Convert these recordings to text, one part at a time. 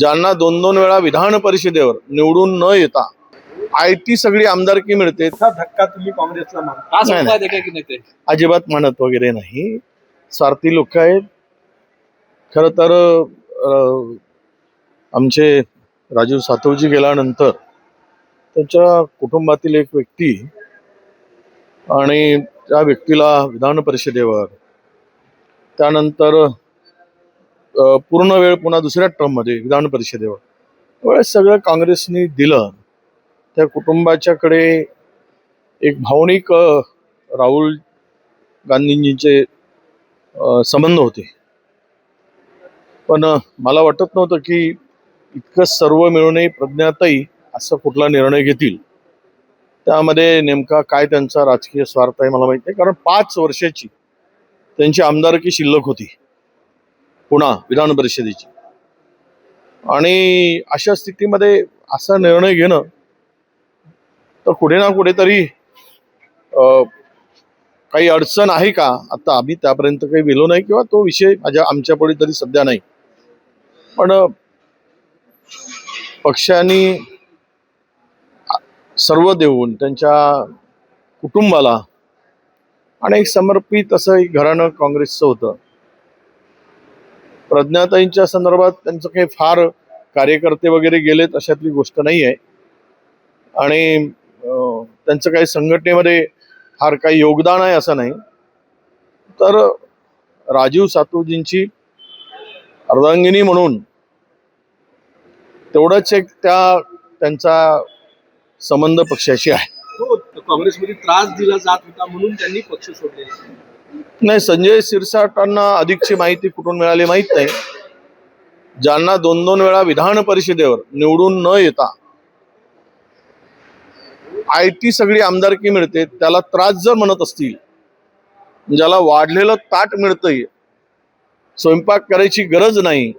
ज्यांना दोन दोन वेळा विधान परिषदेवर निवडून न येता आय टी सगळी आमदारकी मिळते. धक्का तुम्ही काँग्रेसला अजिबात म्हणत वगैरे नाही. स्वार्थी लोक आहेत. खरं तर आमचे राजीव सातवजी गेल्यानंतर त्यांच्या कुटुंबातील एक व्यक्ती आणि त्या व्यक्तीला विधान परिषदेवर त्यानंतर पूर्ण वेळ पुन्हा दुसऱ्या टर्ममध्ये विधान परिषदेवर. त्यावेळेस सगळं काँग्रेसनी दिलं. त्या कुटुंबाच्याकडे एक भावनिक राहुल गांधींजींचे संबंध होते. पण मला वाटत नव्हतं की इतकं सर्व मिळूनही प्रज्ञाताई असा कुठला निर्णय घेतील. त्यामध्ये नेमका काय त्यांचा राजकीय स्वार्थ आहे मला माहीत नाही. कारण पाच वर्षाची त्यांची आमदारकी शिल्लक होती. पुन्हा विधान परिषदेची. आणि अशा स्थितीमध्ये असा निर्णय घेणं तर कुठे ना कुठेतरी काही अडचण आहे का? आता आम्ही त्यापर्यंत काही गेलो नाही किंवा तो विषय माझ्या आमच्या पुढे तरी सध्या नाही. पण पक्षाने सर्व देऊन त्यांच्या कुटुंबाला आणि एक समर्पित असं एक घराणं काँग्रेसचं होतं. प्रज्ञाताईंच्या संदर्भात त्यांचं काही फार कार्यकर्ते वगैरे गेलेत अशातली गोष्ट नाही आहे आणि त्यांचं काही संघटनेमध्ये फार काही योगदान आहे असं नाही. तर राजीव सातवजींची अर्धांगिनी म्हणून तेवढंच एक त्या त्यांचा संबंध पक्षाशी आहे. हो, काँग्रेसमध्ये त्रास दिला जात होता म्हणून त्यांनी पक्ष सोडले नाही संजय सिरसाटांना अधिकची माहिती कुठून मिळाली माहीत नाही. ज्यांना दोन दोन वेळा विधान परिषदेवर निवडून न येता आय टी सगळी आमदारकी मिळते त्याला त्रास जर म्हणत असतील ज्याला वाढलेलं ताट मिळतंय स्वयंपाक करायची गरज नाही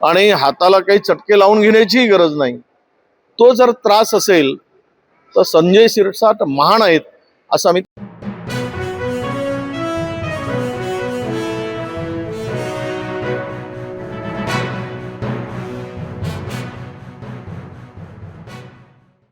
आणि हाताला काही चटके लावून घेण्याचीही गरज नाही तो जर त्रास असेल तर संजय सिरसाट महान आहेत असं आम्ही